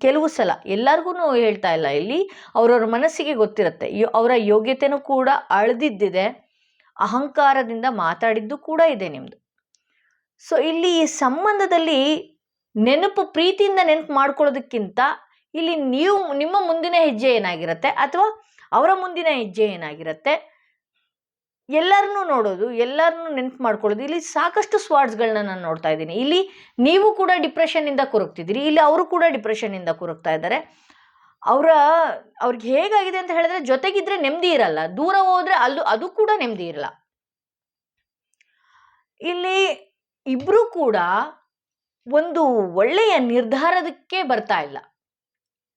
ಕೆಲವು ಸಲ ಎಲ್ಲರಿಗೂ ಹೇಳ್ತಾ ಇಲ್ಲ, ಇಲ್ಲಿ ಅವರವ್ರ ಮನಸ್ಸಿಗೆ ಗೊತ್ತಿರುತ್ತೆ ಅವರ ಯೋಗ್ಯತೆನೂ ಕೂಡ ಅಳ್ದಿದ್ದಿದೆ, ಅಹಂಕಾರದಿಂದ ಮಾತಾಡಿದ್ದು ಕೂಡ ಇದೆ ನಿಮ್ಮದು ಸೊ ಇಲ್ಲಿ ಈ ಸಂಬಂಧದಲ್ಲಿ ನೆನಪು ಪ್ರೀತಿಯಿಂದ ನೆನಪು ಮಾಡ್ಕೊಳ್ಳೋದಕ್ಕಿಂತ ಇಲ್ಲಿ ನೀವು ನಿಮ್ಮ ಮುಂದಿನ ಹೆಜ್ಜೆ ಏನಾಗಿರುತ್ತೆ ಅಥವಾ ಅವರ ಮುಂದಿನ ಹೆಜ್ಜೆ ಏನಾಗಿರುತ್ತೆ ಎಲ್ಲರನ್ನೂ ನೋಡೋದು, ಎಲ್ಲರನ್ನೂ ನೆನಪು ಮಾಡ್ಕೊಳ್ಳೋದು, ಇಲ್ಲಿ ಸಾಕಷ್ಟು ಸ್ವಾರ್ಡ್ಸ್ಗಳನ್ನ ನಾನು ನೋಡ್ತಾ ಇದ್ದೀನಿ. ಇಲ್ಲಿ ನೀವು ಕೂಡ ಡಿಪ್ರೆಷನ್ನಿಂದ ಕೊರಗ್ತಿದ್ದೀರಿ ಇಲ್ಲಿ ಅವರು ಕೂಡ ಡಿಪ್ರೆಷನ್ನಿಂದ ಕೊರಗ್ತಾ ಇದ್ದಾರೆ. ಅವರ, ಅವ್ರಿಗೆ ಹೇಗಾಗಿದೆ ಅಂತ ಹೇಳಿದ್ರೆ ಜೊತೆಗಿದ್ರೆ ನೆಮ್ಮದಿ ಇರಲ್ಲ, ದೂರ ಹೋದ್ರೆ ಅಲ್ಲೂ, ಅದು ಕೂಡ ನೆಮ್ಮದಿ ಇರಲ್ಲ. ಇಲ್ಲಿ ಇಬ್ರು ಕೂಡ ಒಂದು ಒಳ್ಳೆಯ ನಿರ್ಧಾರದಕ್ಕೆ ಬರ್ತಾ ಇಲ್ಲ.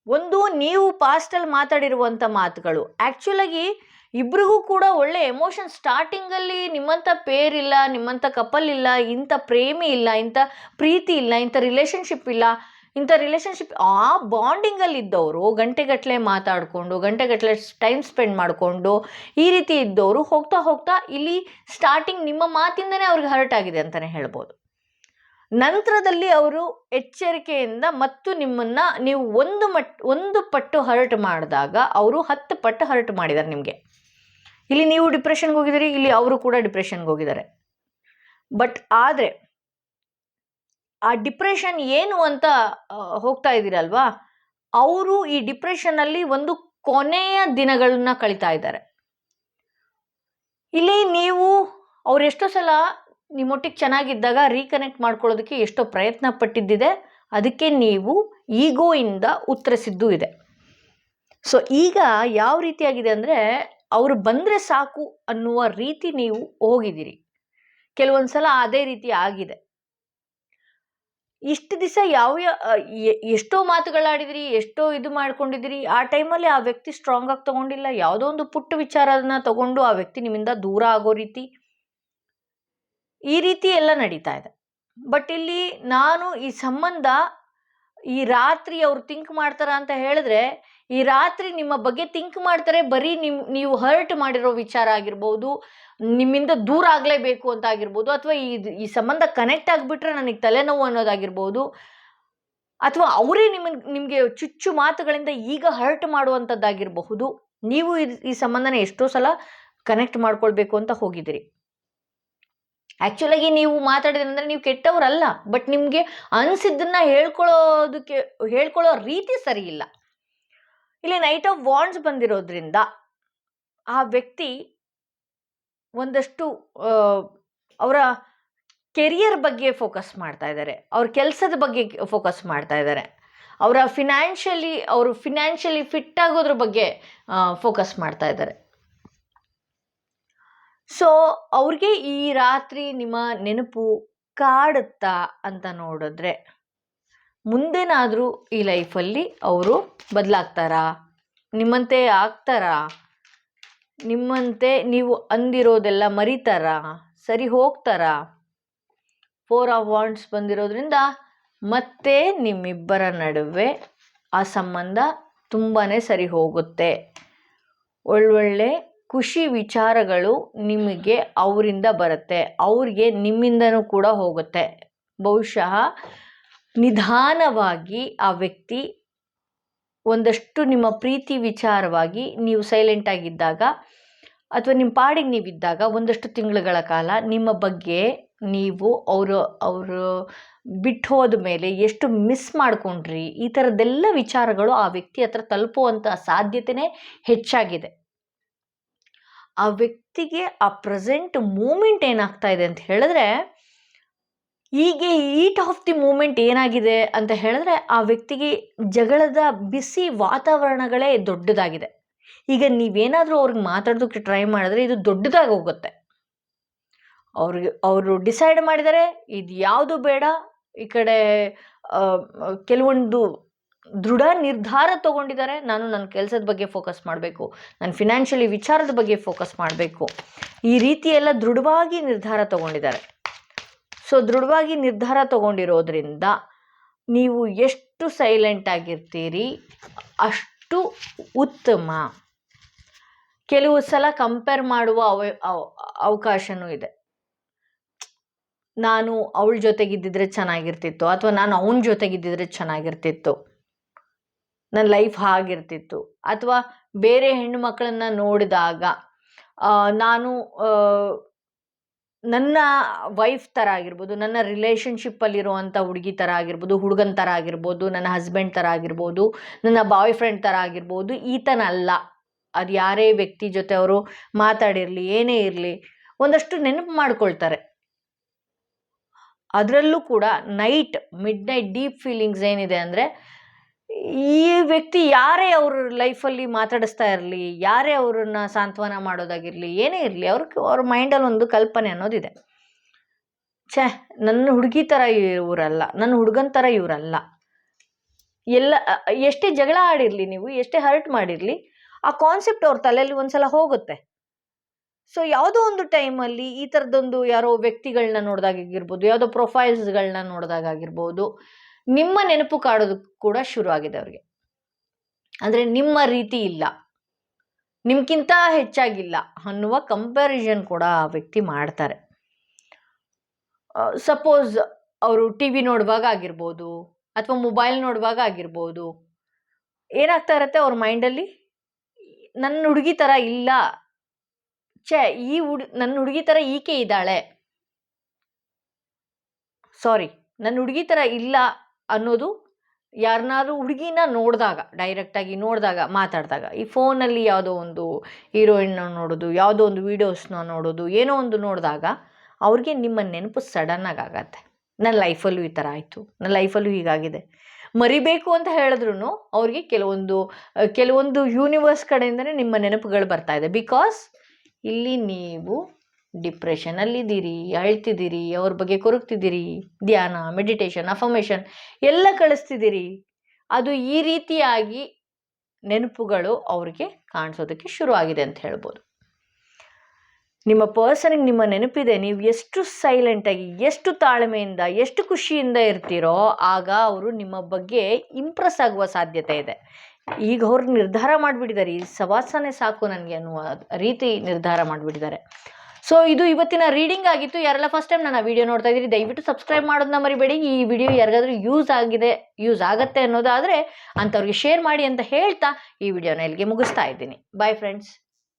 ಒಂದು ನೀವು ಪಾಸ್ಟಲ್ಲಿ ಮಾತಾಡಿರುವಂಥ ಮಾತುಗಳು. ಆ್ಯಕ್ಚುಲಾಗಿ ಇಬ್ರಿಗೂ ಕೂಡ ಒಳ್ಳೆ ಎಮೋಷನ್ ಸ್ಟಾರ್ಟಿಂಗಲ್ಲಿ ನಿಮ್ಮಂಥ ಪೇರ್ ಇಲ್ಲ ನಿಮ್ಮಂಥ ಕಪಲ್ ಇಲ್ಲ, ಇಂಥ ಪ್ರೇಮಿ ಇಲ್ಲ, ಇಂಥ ಪ್ರೀತಿ ಇಲ್ಲ, ಇಂಥ ರಿಲೇಷನ್ಶಿಪ್ ಇಲ್ಲ. ಇಂಥ ರಿಲೇಷನ್ಶಿಪ್ ಆ ಬಾಂಡಿಂಗಲ್ಲಿ ಇದ್ದವರು ಗಂಟೆಗಟ್ಟಲೆ ಮಾತಾಡಿಕೊಂಡು ಗಂಟೆಗಟ್ಟಲೆ ಟೈಮ್ ಸ್ಪೆಂಡ್ ಮಾಡಿಕೊಂಡು ಈ ರೀತಿ ಇದ್ದವರು ಹೋಗ್ತಾ ಹೋಗ್ತಾ ಇಲ್ಲಿ ಸ್ಟಾರ್ಟಿಂಗ್ ನಿಮ್ಮ ಮಾತಿಂದನೇ ಅವ್ರಿಗೆ ಹರ್ಟ್ ಆಗಿದೆ ಅಂತಲೇ ಹೇಳ್ಬೋದು. ನಂತರದಲ್ಲಿ ಅವರು ಎಚ್ಚರಿಕೆಯಿಂದ ಮತ್ತು ನಿಮ್ಮನ್ನು ನೀವು ಒಂದು ಮಟ್, ಒಂದು ಪಟ್ಟು ಹರ್ಟ್ ಮಾಡಿದಾಗ ಅವರು ಹತ್ತು ಪಟ್ಟು ಹರ್ಟ್ ಮಾಡಿದ್ದಾರೆ ನಿಮಗೆ. ಇಲ್ಲಿ ನೀವು ಡಿಪ್ರೆಷನ್ಗೆ ಹೋಗಿದ್ದೀರಿ, ಇಲ್ಲಿ ಅವರು ಕೂಡ ಡಿಪ್ರೆಷನ್ಗೆ ಹೋಗಿದ್ದಾರೆ. ಬಟ್ ಆದರೆ ಆ ಡಿಪ್ರೆಷನ್ ಏನು ಅಂತ ಹೋಗ್ತಾ ಇದ್ದೀರಲ್ವಾ? ಅವರು ಈ ಡಿಪ್ರೆಷನ್ನಲ್ಲಿ ಒಂದು ಕೊನೆಯ ದಿನಗಳನ್ನ ಕಳೀತಾ ಇದ್ದಾರೆ. ಇಲ್ಲಿ ನೀವು ಅವ್ರು ಎಷ್ಟೋ ಸಲ ನಿಮ್ಮೊಟ್ಟಿಗೆ ಚೆನ್ನಾಗಿದ್ದಾಗ ರೀಕನೆಕ್ಟ್ ಮಾಡ್ಕೊಳ್ಳೋದಕ್ಕೆ ಎಷ್ಟೋ ಪ್ರಯತ್ನ ಪಟ್ಟಿದ್ದಿದೆ. ಅದಕ್ಕೆ ನೀವು ಈಗೋಯಿಂದ ಉತ್ತರಿಸಿದ್ದು ಇದೆ. ಸೊ ಈಗ ಯಾವ ರೀತಿಯಾಗಿದೆ ಅಂದರೆ ಅವರು ಬಂದರೆ ಸಾಕು ಅನ್ನುವ ರೀತಿ ನೀವು ಹೋಗಿದ್ದೀರಿ. ಕೆಲವೊಂದು ಸಲ ಅದೇ ರೀತಿ ಆಗಿದೆ. ಇಷ್ಟು ದಿವಸ ಯಾವ ಎಷ್ಟೋ ಮಾತುಗಳಾಡಿದಿರಿ, ಎಷ್ಟೋ ಇದು ಮಾಡ್ಕೊಂಡಿದ್ದೀರಿ ಆ ಟೈಮಲ್ಲಿ ಆ ವ್ಯಕ್ತಿ ಸ್ಟ್ರಾಂಗ್ ಆಗಿ ತಗೊಂಡಿಲ್ಲ. ಯಾವುದೋ ಒಂದು ಪುಟ್ಟ ವಿಚಾರನ ತಗೊಂಡು ಆ ವ್ಯಕ್ತಿ ನಿಮ್ಮಿಂದ ದೂರ ಆಗೋ ರೀತಿ. ಈ ರೀತಿ ಎಲ್ಲ ನಡೀತಾ ಇದೆ. ಬಟ್ ಇಲ್ಲಿ ನಾನು ಈ ಸಂಬಂಧ ಈ ರಾತ್ರಿ ಅವ್ರು ಥಿಂಕ್ ಮಾಡ್ತಾರ ಅಂತ ಹೇಳಿದ್ರೆ, ಈ ರಾತ್ರಿ ನಿಮ್ಮ ಬಗ್ಗೆ ಥಿಂಕ್ ಮಾಡ್ತಾರೆ, ಬರೀ ನಿಮ್, ನೀವು ಹರ್ಟ್ ಮಾಡಿರೋ ವಿಚಾರ ಆಗಿರ್ಬೋದು ನಿಮ್ಮಿಂದ ದೂರ ಆಗಲೇಬೇಕು ಅಂತ ಆಗಿರ್ಬೋದು, ಅಥವಾ ಈ ಈ ಸಂಬಂಧ ಕನೆಕ್ಟ್ ಆಗಿಬಿಟ್ರೆ ನನಗೆ ತಲೆನೋವು ಅನ್ನೋದಾಗಿರ್ಬೋದು, ಅಥವಾ ಅವರೇ ನಿಮ್ಮ ನಿಮಗೆ ಚುಚ್ಚು ಮಾತುಗಳಿಂದ ಈಗ ಹರ್ಟ್ ಮಾಡುವಂಥದ್ದಾಗಿರಬಹುದು ನೀವು ಈ ಸಂಬಂಧನ ಎಷ್ಟೋ ಸಲ ಕನೆಕ್ಟ್ ಮಾಡ್ಕೊಳ್ಬೇಕು ಅಂತ ಹೋಗಿದ್ದೀರಿ. ಆ್ಯಕ್ಚುಲಾಗಿ ನೀವು ಮಾತಾಡಿದ್ರಂದ್ರೆ ನೀವು ಕೆಟ್ಟವರಲ್ಲ ಬಟ್ ನಿಮಗೆ ಅನಿಸಿದ್ದನ್ನ ಹೇಳ್ಕೊಳ್ಳೋದಕ್ಕೆ ಹೇಳ್ಕೊಳ್ಳೋ ರೀತಿ ಸರಿ ಇಲ್ಲ. ಇಲ್ಲಿ ನೈಟ್ ಆಫ್ ವಾಂಡ್ಸ್ ಬಂದಿರೋದ್ರಿಂದ ಆ ವ್ಯಕ್ತಿ ಒಂದಷ್ಟು ಅವರ ಕೆರಿಯರ್ ಬಗ್ಗೆ ಫೋಕಸ್ ಮಾಡ್ತಾ ಇದ್ದಾರೆ. ಅವ್ರ ಕೆಲಸದ ಬಗ್ಗೆ ಫೋಕಸ್ ಮಾಡ್ತಾ ಇದ್ದಾರೆ. ಅವರ ಫಿನಾನ್ಷಿಯಲಿ, ಅವರು ಫಿನಾನ್ಷಿಯಲಿ ಫಿಟ್ ಆಗೋದ್ರ ಬಗ್ಗೆ ಫೋಕಸ್ ಮಾಡ್ತಾ ಇದ್ದಾರೆ. ಸೊ, ಅವ್ರಿಗೆ ಈ ರಾತ್ರಿ ನಿಮ್ಮ ನೆನಪು ಕಾಡುತ್ತಾ ಅಂತ ನೋಡಿದ್ರೆ, ಮುಂದೇನಾದರೂ ಈ ಲೈಫಲ್ಲಿ ಅವರು ಬದಲಾಗ್ತಾರಾ? ನಿಮ್ಮಂತೆ ಆಗ್ತಾರಾ? ನಿಮ್ಮಂತೆ ನೀವು ಅಂದಿರೋದೆಲ್ಲ ಮರಿತಾರಾ? ಸರಿ ಹೋಗ್ತಾರಾ? ಫೋರ್ ಆಫ್ ವಾಂಡ್ಸ್ ಬಂದಿರೋದ್ರಿಂದ ಮತ್ತೆ ನಿಮ್ಮಿಬ್ಬರ ನಡುವೆ ಆ ಸಂಬಂಧ ತುಂಬಾ ಸರಿ ಹೋಗುತ್ತೆ. ಒಳ್ಳೊಳ್ಳೆ ಖುಷಿ ವಿಚಾರಗಳು ನಿಮಗೆ ಅವರಿಂದ ಬರುತ್ತೆ. ಅವ್ರಿಗೆ ನಿಮ್ಮಿಂದನೂ ಕೂಡ ಹೋಗುತ್ತೆ. ಬಹುಶಃ ನಿಧಾನವಾಗಿ ಆ ವ್ಯಕ್ತಿ ಒಂದಷ್ಟು ನಿಮ್ಮ ಪ್ರೀತಿ ವಿಚಾರವಾಗಿ ನೀವು ಸೈಲೆಂಟ್ ಆಗಿದ್ದಾಗ ಅಥವಾ ನಿಮ್ಮ ಪಾಡಿಗೆ ನೀವಿದ್ದಾಗ ಒಂದಷ್ಟು ತಿಂಗಳುಗಳ ಕಾಲ ನಿಮ್ಮ ಬಗ್ಗೆ ನೀವು ಅವರು ಅವರು ಬಿಟ್ಟು ಹೋದ ಮೇಲೆ ಎಷ್ಟು ಮಿಸ್ ಮಾಡ್ಕೊಂಡ್ರಿ, ಈ ಥರದ್ದೆಲ್ಲ ವಿಚಾರಗಳು ಆ ವ್ಯಕ್ತಿ ಹತ್ರ ತಲುಪುವಂಥ ಸಾಧ್ಯತೆನೇ ಹೆಚ್ಚಾಗಿದೆ. ಆ ವ್ಯಕ್ತಿಗೆ ಆ ಪ್ರೆಸೆಂಟ್ ಮೂಮೆಂಟ್ ಏನಾಗ್ತಾ ಇದೆ ಅಂತ ಹೇಳಿದ್ರೆ ಹೀಗೆ ಈಟ್ ಆಫ್ ದಿ ಮೂಮೆಂಟ್ ಏನಾಗಿದೆ ಅಂತ ಹೇಳಿದ್ರೆ ಆ ವ್ಯಕ್ತಿಗೆ ಜಗಳದ ಬಿಸಿ ವಾತಾವರಣಗಳೇ ದೊಡ್ಡದಾಗಿದೆ. ಈಗ ನೀವೇನಾದರೂ ಅವ್ರಿಗೆ ಮಾತಾಡೋದಕ್ಕೆ ಟ್ರೈ ಮಾಡಿದ್ರೆ ಇದು ದೊಡ್ಡದಾಗಿ ಹೋಗುತ್ತೆ. ಅವ್ರಿಗೆ, ಅವರು ಡಿಸೈಡ್ ಮಾಡಿದರೆ ಇದು ಯಾವುದು ಬೇಡ, ಈ ಕಡೆ ಕೆಲವೊಂದು ದೃಢ ನಿರ್ಧಾರ ತಗೊಂಡಿದ್ದಾರೆ, ನಾನು ನನ್ನ ಕೆಲಸದ ಬಗ್ಗೆ ಫೋಕಸ್ ಮಾಡಬೇಕು ನಾನು ಫಿನಾನ್ಷಿಯಲಿ ವಿಚಾರದ ಬಗ್ಗೆ ಫೋಕಸ್ ಮಾಡಬೇಕು. ಈ ರೀತಿ ಎಲ್ಲ ದೃಢವಾಗಿ ನಿರ್ಧಾರ ತಗೊಂಡಿದ್ದಾರೆ. ಸೊ ದೃಢವಾಗಿ ನಿರ್ಧಾರ ತಗೊಂಡಿರೋದ್ರಿಂದ ನೀವು ಎಷ್ಟು ಸೈಲೆಂಟ್ ಆಗಿರ್ತೀರಿ, ಅಷ್ಟು ಉತ್ತಮ. ಕೆಲವು ಸಲ ಕಂಪೇರ್ ಮಾಡುವ ಅವ, ಅವ- ಅವಕಾಶನೂ ಇದೆ. ನಾನು ಅವಳ ಜೊತೆಗಿದ್ದಿದ್ರೆ ಚೆನ್ನಾಗಿರ್ತಿತ್ತು ಅಥವಾ ನಾನು ಅವನ ಜೊತೆಗಿದ್ದಿದ್ರೆ ಚೆನ್ನಾಗಿರ್ತಿತ್ತು. ನನ್ನ ಲೈಫ್ ಹಾಗಿರ್ತಿತ್ತು. ಅಥವಾ ಬೇರೆ ಹೆಣ್ಣು ಮಕ್ಕಳನ್ನ ನೋಡಿದಾಗ ನಾನು ನನ್ನ ವೈಫ್ ಥರ ಆಗಿರ್ಬೋದು, ನನ್ನ ರಿಲೇಷನ್ಶಿಪ್ಪಲ್ಲಿರುವಂಥ ಹುಡುಗಿ ಥರ ಆಗಿರ್ಬೋದು, ಹುಡುಗನ ಥರ ಆಗಿರ್ಬೋದು, ನನ್ನ ಹಸ್ಬೆಂಡ್ ಥರ ಆಗಿರ್ಬೋದು, ನನ್ನ ಬಾಯ್ ಫ್ರೆಂಡ್ ಥರ ಆಗಿರ್ಬೋದು ಈತನಲ್ಲ ಅದು ಯಾರೇ ವ್ಯಕ್ತಿ ಜೊತೆ ಅವರು ಮಾತಾಡಿರಲಿ, ಏನೇ ಇರಲಿ, ಒಂದಷ್ಟು ನೆನಪು ಮಾಡ್ಕೊಳ್ತಾರೆ. ಅದರಲ್ಲೂ ಕೂಡ night midnight deep feelings ಏನಿದೆ ಅಂದರೆ ಈ ವ್ಯಕ್ತಿ ಯಾರೇ ಅವ್ರ ಲೈಫಲ್ಲಿ ಮಾತಾಡಿಸ್ತಾ ಇರಲಿ, ಯಾರೇ ಅವ್ರನ್ನ ಸಾಂತ್ವನ ಮಾಡೋದಾಗಿರಲಿ, ಏನೇ ಇರಲಿ ಅವ್ರ ಅವ್ರ ಮೈಂಡಲ್ಲಿ ಒಂದು ಕಲ್ಪನೆ ಅನ್ನೋದಿದೆ. ಛೇ, ನನ್ನ ಹುಡುಗಿ ಥರ ಇವರಲ್ಲ, ನನ್ನ ಹುಡುಗನ ಥರ ಇವರಲ್ಲ. ಎಲ್ಲ ಎಷ್ಟೇ ಜಗಳ ಆಡಿರಲಿ ನೀವು, ಎಷ್ಟೇ ಹರ್ಟ್ ಮಾಡಿರಲಿ, ಆ ಕಾನ್ಸೆಪ್ಟ್ ಅವ್ರ ತಲೆಯಲ್ಲಿ ಒಂದ್ಸಲ ಹೋಗುತ್ತೆ. ಸೊ ಯಾವುದೋ ಒಂದು ಟೈಮಲ್ಲಿ ಈ ಥರದೊಂದು ಯಾರೋ ವ್ಯಕ್ತಿಗಳನ್ನ ನೋಡಿದಾಗಿರ್ಬೋದು, ಯಾವುದೋ ಪ್ರೊಫೈಲ್ಸ್ಗಳನ್ನ ನೋಡಿದಾಗಿರ್ಬೋದು ನಿಮ್ಮ ನೆನಪು ಕಾಡೋದು ಕೂಡ ಶುರು ಆಗಿದೆ ಅವ್ರಿಗೆ. ಅಂದರೆ ನಿಮ್ಮ ರೀತಿ ಇಲ್ಲ. ನಿಮ್ಗಿಂತ ಹೆಚ್ಚಾಗಿಲ್ಲ ಅನ್ನುವ ಕಂಪ್ಯಾರಿಸನ್ ಕೂಡ ಆ ವ್ಯಕ್ತಿ ಮಾಡ್ತಾರೆ. ಸಪೋಸ್ ಅವರು ಟಿ ವಿ ನೋಡುವಾಗ ಆಗಿರ್ಬೋದು ಅಥವಾ ಮೊಬೈಲ್ ನೋಡುವಾಗ ಆಗಿರ್ಬೋದು, ಏನಾಗ್ತಾ ಇರತ್ತೆ ಅವ್ರ ಮೈಂಡಲ್ಲಿ ನನ್ನ ಹುಡುಗಿ ಥರ ಇಲ್ಲ. ಛೇ, ಈ ಹುಡ್ ನನ್ನ ಹುಡುಗಿ ಥರ ಈಕೆ ಇದ್ದಾಳೆ. ಸಾರಿ ನನ್ನ ಹುಡುಗಿ ಥರ ಇಲ್ಲ. ಅನ್ನೋದು ಯಾರನ್ನಾದ್ರೂ ಹುಡುಗಿನ ನೋಡಿದಾಗ ಡೈರೆಕ್ಟಾಗಿ ನೋಡಿದಾಗ, ಮಾತಾಡಿದಾಗ, ಈ ಫೋನಲ್ಲಿ ಯಾವುದೋ ಒಂದು ಹೀರೋಯಿನ್ನ ನೋಡೋದು, ಯಾವುದೋ ಒಂದು ವೀಡಿಯೋಸ್ನ ನೋಡೋದು, ಏನೋ ಒಂದು ನೋಡಿದಾಗ ಅವ್ರಿಗೆ ನಿಮ್ಮ ನೆನಪು ಸಡನ್ನಾಗಿ ಆಗತ್ತೆ. ನನ್ನ ಲೈಫಲ್ಲೂ ಈ ಥರ ಆಯಿತು, ನನ್ನ ಲೈಫಲ್ಲೂ ಹೀಗಾಗಿದೆ. ಮರಿಬೇಕು ಅಂತ ಹೇಳಿದ್ರು ಅವ್ರಿಗೆ ಕೆಲವೊಂದು ಕೆಲವೊಂದು ಯೂನಿವರ್ಸ್ ಕಡೆಯಿಂದನೇ ನಿಮ್ಮ ನೆನಪುಗಳು ಬರ್ತಾ ಇದೆ. ಬಿಕಾಸ್ ಇಲ್ಲಿ ನೀವು ಡಿಪ್ರೆಷನಲ್ಲಿದ್ದೀರಿ, ಅಳ್ತಿದ್ದೀರಿ, ಅವ್ರ ಬಗ್ಗೆ ಕೊರಗ್ತಿದ್ದೀರಿ, ಧ್ಯಾನ ಮೆಡಿಟೇಷನ್ ಅಫರ್ಮೇಷನ್ ಎಲ್ಲ ಕಳಿಸ್ತಿದ್ದೀರಿ. ಅದು ಈ ರೀತಿಯಾಗಿ ನೆನಪುಗಳು ಅವ್ರಿಗೆ ಕಾಣಿಸೋದಕ್ಕೆ ಶುರು ಆಗಿದೆ ಅಂತ ಹೇಳ್ಬೋದು. ನಿಮ್ಮ ಪರ್ಸನ್ಗೆ ನಿಮ್ಮ ನೆನಪಿದೆ, ನೀವು ಎಷ್ಟು ಸೈಲೆಂಟಾಗಿ ಎಷ್ಟು ತಾಳ್ಮೆಯಿಂದ, ಎಷ್ಟು ಖುಷಿಯಿಂದ ಇರ್ತೀರೋ ಆಗ ಅವರು ನಿಮ್ಮ ಬಗ್ಗೆ ಇಂಪ್ರೆಸ್ ಆಗುವ ಸಾಧ್ಯತೆ ಇದೆ. ಈಗ ಅವ್ರು ನಿರ್ಧಾರ ಮಾಡಿಬಿಟ್ಟಿದ್ದಾರೆ, ಈ ಸವಾಸನೆ ಸಾಕು ನನಗೆ ಅನ್ನುವ ರೀತಿ ನಿರ್ಧಾರ ಮಾಡಿಬಿಟ್ಟಿದ್ದಾರೆ. ಸೊ ಇದು ಇವತ್ತಿನ ರೀಡಿಂಗ್ ಆಗಿತ್ತು. ಯಾರೆಲ್ಲ ಫಸ್ಟ್ ಟೈಮ್ ನಾನು ವಿಡಿಯೋ ನೋಡ್ತಾ ಇದ್ದೀರಿ, ದಯವಿಟ್ಟು ಸಬ್ಸ್ಕ್ರೈಬ್ ಮಾಡೋದನ್ನ ಮರಿಬೇಡಿ. ಈ ವಿಡಿಯೋ ಯಾರಿಗಾದ್ರೂ ಯೂಸ್ ಆಗಿದೆ ಯೂಸ್ ಆಗುತ್ತೆ ಅನ್ನೋದಾದರೆ ಅಂಥವ್ರಿಗೆ ಶೇರ್ ಮಾಡಿ ಅಂತ ಹೇಳ್ತಾ ಈ ವಿಡಿಯೋನ ಇಲ್ಲಿಗೆ ಮುಗಿಸ್ತಾ ಇದ್ದೀನಿ. Bye friends